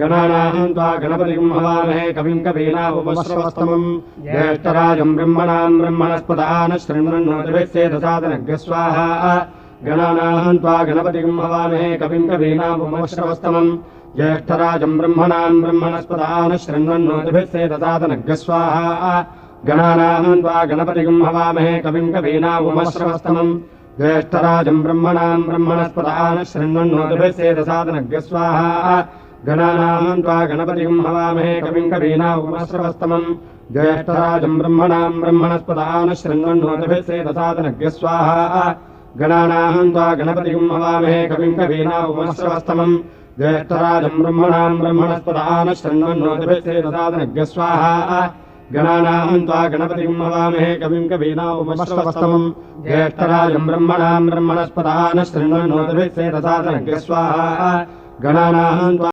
गणानाहम् त्वा गणपतिम् हवामहे कविम् कवीनामुपश्रवस्तमम् ज्येष्ठराजम् ब्रह्मणाम् ब्रह्मणस्पदान शृण्वन्नोतिभिस्सेदसादनग्र स्वाहा गणानाहम् त्वा गणपतिम् हवामहे कविम् कवीनामुपश्रवस्तमम् ज्येष्ठराजम् ब्रह्मणाम् ब्रह्मणस्पदान शृण्वन्नोतिभिस्सेदसादनग्र स्वाहा गणानाहम् त्वा गणपतिम् हवामहे कविम् कवीनामुपश्रवस्तमम् ज्येष्ठराजम् ब्रह्मणाम् ब्रह्मणस्पदान शृण्वन्नोतिभिस्सेदसादनग्र स्वाहा गणानाम् त्वा गणपतिम् हवामहे कविम् कवीनामुपस्रवस्तमम् ज्येष्ठराजम् ब्रह्मणाम् ब्रह्मणस्पदान शृण्वन्नोतिभिस्सेदसादनग्र स्वाहा गणानाम् त्वा गणपतिम् हवामहे कविम् कवीनामुपस्रवस्तमम् ज्येष्ठराजम् ब्रह्मणाम् ब्रह्मणस्पदान शृण्वन्नोतिभिस्सेदसादनग्र स्वाहा गणानाम् त्वा गणपतिम् हवामहे कविम् कवीनामुपस्रवस्तमम् ज्येष्ठराजम् ब्रह्मणाम् ब्रह्मणस्पदान शृण्वन्नोतिभिस्सेदसादनग्र स्वाहा गणानाम् त्वा